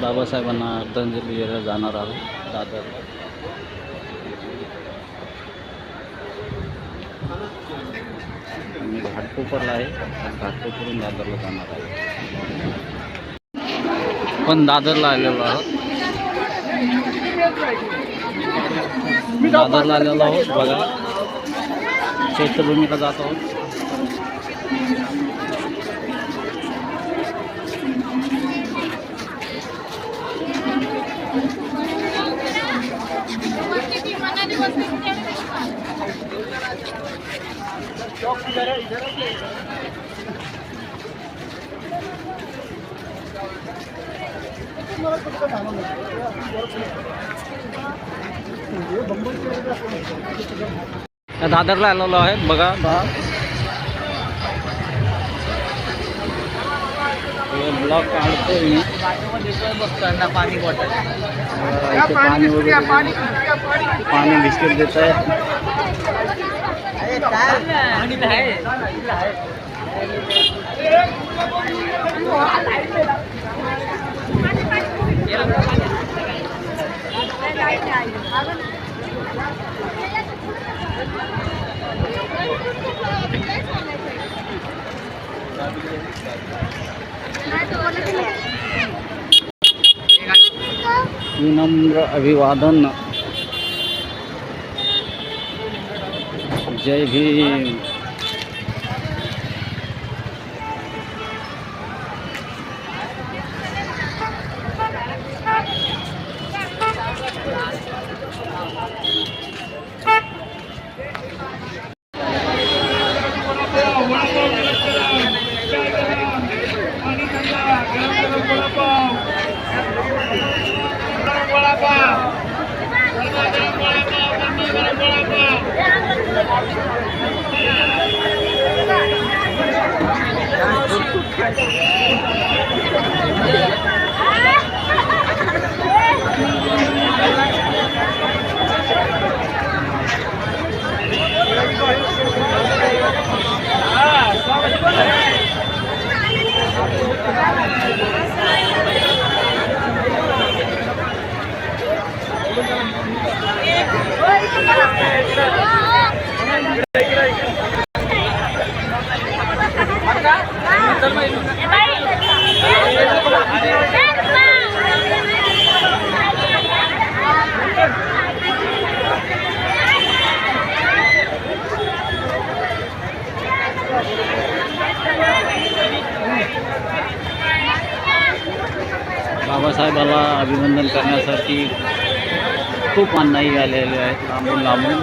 बाबासाहेबांना आदरांजली द्यायला जाणार आहोत दादर. मी घाटकोपरला आहे. घाटकोपरून दादरला जाणार आहे. पण दादरला आलेलो आहोत. दादरला आलेलो आहोत. बघा. चैत्यभूमीला जात आहोत. दादर लो है ब्लॉक पानी बॉटल पानी बिस्किट देता है विनम्र अभिवादन जय भीम। Thank you. बाबासाहेबाला अभिनंदन करण्यासाठी खूप अन्नाई आलेले आहेत लांबून लांबून.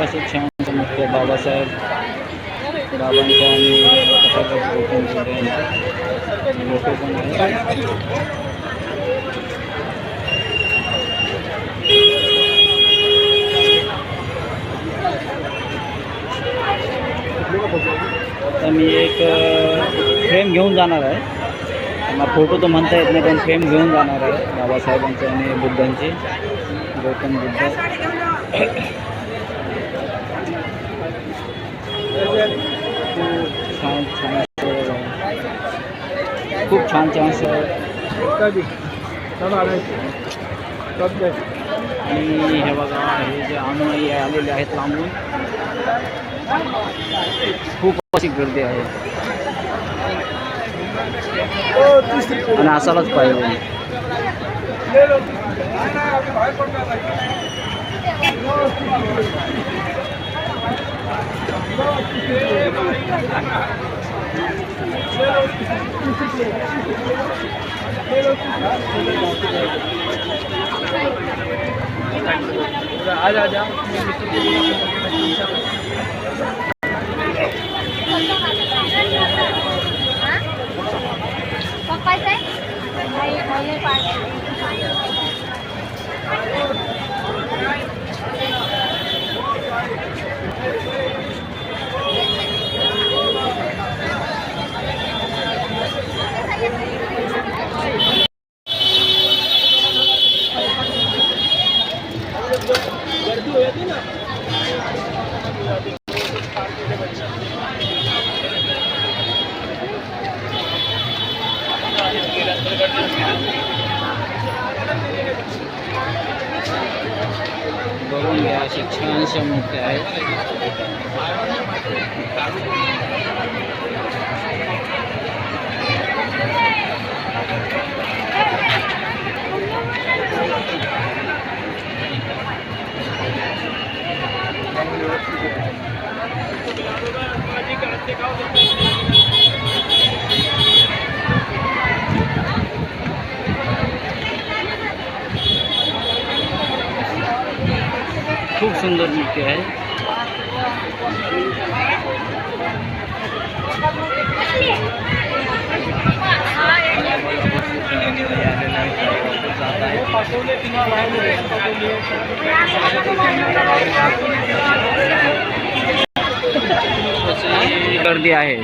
कसं खूप असे छान बाबासाहेब बाबांच्या आणि तथागत गौतम बुद्ध पण आहेत. तर मी एक फ्रेम घेऊन जाणार आहे. मला फोटो तर म्हणता येत नाही पण फ्रेम घेऊन जाणार आहे बाबासाहेबांचे आणि बुद्धांची. गौतम बुद्ध. छान छान असं- खूप छान छान असं आणि हे। बघा हे जे अनुयायी आलेले आहेत लांबून खूप अशी गर्दी आहे आणि असायलाच पाहिजे आ जा पप्पाचं आहे नाही नाही पाच बघून अशी छानशा मूर्त्या आहेत सकते हैं। कर दिया है।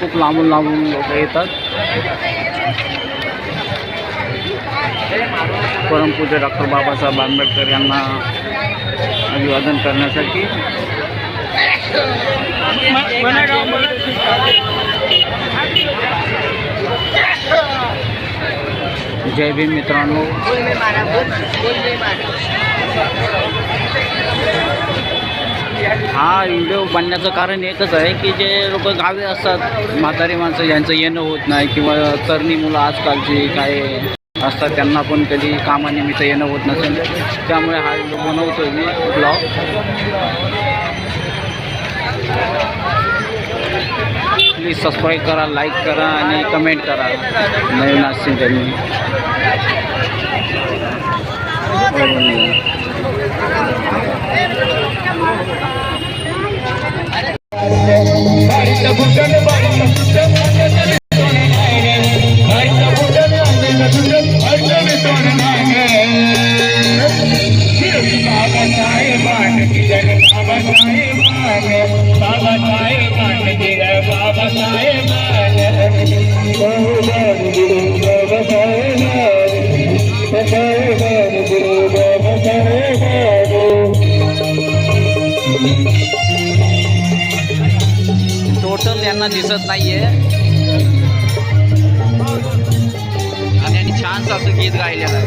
खूब लांबून लांबून लोग परमपूज्य डॉक्टर बाबासाहेब आंबेडकर यांना अभिवादन करण्यासाठी. जय भीम मित्रांनो. हा व्हिडिओ बनण्याचं कारण एकच आहे की जे लोक गावी असतात म्हातारी माणसं यांचं येणं होत नाही किंवा तरणी मुलं आजकालची काय असतात त्यांना पण कधी कामानिमित्त येणं होत नसेल. त्यामुळे हा बनवतो मी ब्लॉग प्लीज सबस्क्राईब करा लाईक करा आणि कमेंट करा. नवीन असतील त्यांनी टोटल त्यांना दिसत नाहीये. आणि आणि छानसं असं गीत गायलेलं आहे.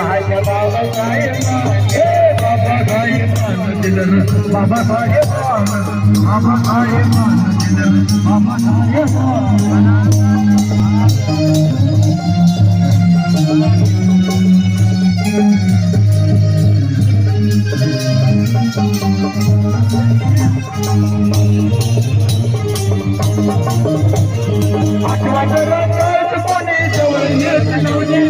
Baba Kaye Man, Baba Kaye Man, I'm